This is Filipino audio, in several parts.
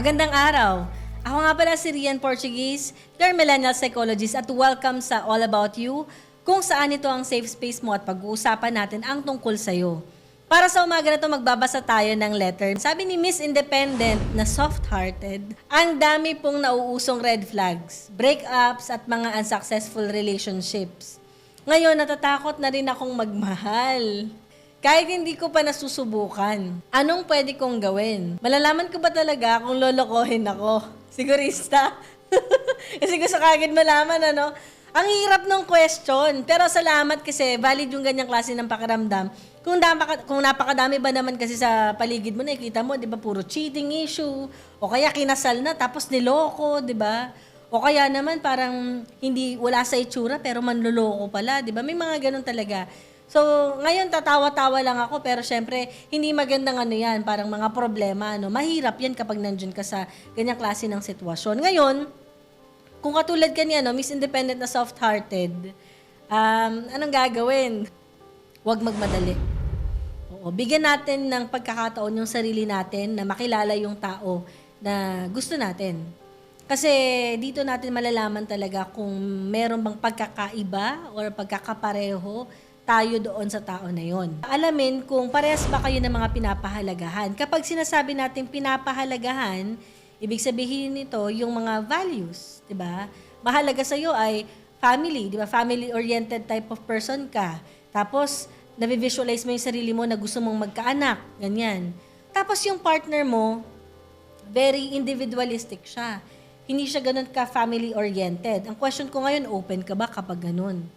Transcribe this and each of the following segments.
Magandang araw. Ako nga pala si Rian Portuguese, your millennial psychologist at welcome sa All About You, kung saan ito ang safe space mo at pag-uusapan natin ang tungkol sa'yo. Para sa umaga na to magbabasa tayo ng letter. Sabi ni Miss Independent na soft-hearted, ang dami pong nauusong red flags, breakups at mga unsuccessful relationships. Ngayon, natatakot na rin akong magmahal. Kahit hindi ko pa nasusubukan, anong pwede kong gawin? Malalaman ko ba talaga kung lolokohin ako? Sigurista? kasi gusto kagad malaman, ano? Ang hirap ng question. Pero salamat kasi valid yung ganyang klase ng pakiramdam. Kung, napaka, kung napakadami ba naman kasi sa paligid mo, nakikita mo, di ba, puro cheating issue. O kaya kinasal na, tapos niloko, di ba? O kaya naman parang hindi, wala sa itsura, pero manloloko pala, di ba? May mga ganun talaga. So, ngayon tatawa-tawa lang ako pero syempre hindi magandang ano 'yan, parang mga problema ano. Mahirap 'yan kapag nandiyan ka sa ganyang klase ng sitwasyon. Ngayon, kung katulad kanya no, Miss Independent na soft-hearted, um, anong gagawin? Huwag magmadali. Oo, bigyan natin ng pagkakataon yung sarili natin na makilala yung tao na gusto natin. Kasi dito natin malalaman talaga kung meron bang pagkakaiba or pagkakapareho tayo doon sa tao na yon. Alamin kung parehas ba kayo ng mga pinapahalagahan. Kapag sinasabi natin pinapahalagahan, ibig sabihin nito yung mga values, 'di ba? Mahalaga sa iyo ay family, 'di ba? Family-oriented type of person ka. Tapos na-visualize mo yung sarili mo na gusto mong magkaanak, ganyan. Tapos yung partner mo, very individualistic siya. Hindi siya ganun ka family-oriented. Ang question ko ngayon, open ka ba kapag ganun?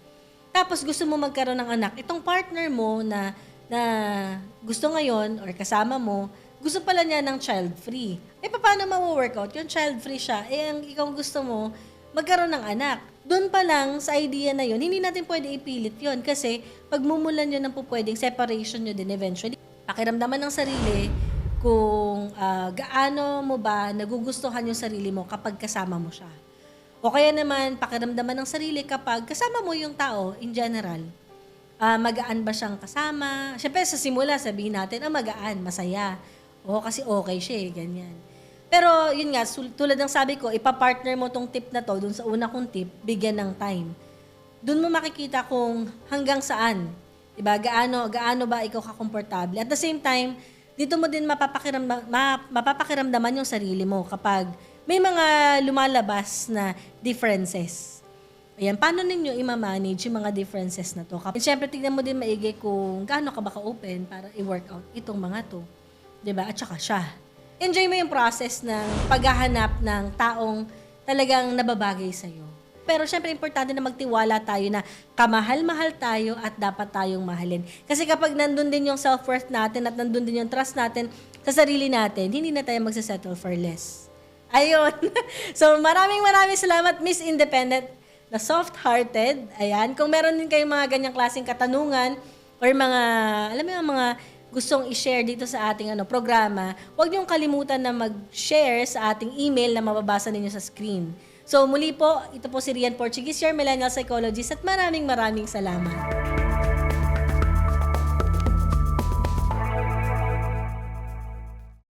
Tapos gusto mo magkaroon ng anak, itong partner mo na na gusto ngayon or kasama mo, gusto pala niya ng child-free. Eh, paano ma-workout? Yung child-free siya, eh, ang ikaw gusto mo, magkaroon ng anak. Doon pa lang, sa idea na yun, hindi natin pwede ipilit yun. Kasi, pagmumulan yun ng po pwedeng separation nyo din eventually. Pakiramdaman ng sarili kung ah, gaano mo ba nagugustuhan yung sarili mo kapag kasama mo siya. O kaya naman, pakiramdaman ng sarili kapag kasama mo yung tao in general. Ah, magaan ba siyang kasama? Siyempre, sa simula, sabihin natin, ah, magaan, masaya. O, kasi okay siya eh, ganyan. Pero, yun nga, tulad ng sabi ko, ipapartner mo tong tip na to, dun sa una kong tip, bigyan ng time. Doon mo makikita kung hanggang saan. Diba? Gaano, gaano ba ikaw kakomportable. At the same time, dito mo din mapapakiramdam, ma, mapapakiramdaman yung sarili mo kapag may mga lumalabas na differences. Ayan, paano ninyo i-manage yung mga differences na to? Kap- Siyempre, tignan mo din maigi kung gaano ka ba ka-open para i-work out itong mga to. ba? At saka siya. Enjoy mo yung process ng paghahanap ng taong talagang nababagay sa'yo. Pero syempre, importante na magtiwala tayo na kamahal-mahal tayo at dapat tayong mahalin. Kasi kapag nandun din yung self-worth natin at nandun din yung trust natin sa sarili natin, hindi na tayo magsasettle for less. Ayun. so, maraming maraming salamat, Miss Independent na soft-hearted. Ayan. Kung meron din kayong mga ganyang klaseng katanungan or mga, alam mo mga gustong i-share dito sa ating ano programa, huwag niyong kalimutan na mag-share sa ating email na mababasa ninyo sa screen. So muli po, ito po si Rian Portuguese, your millennial psychologist at maraming maraming salamat.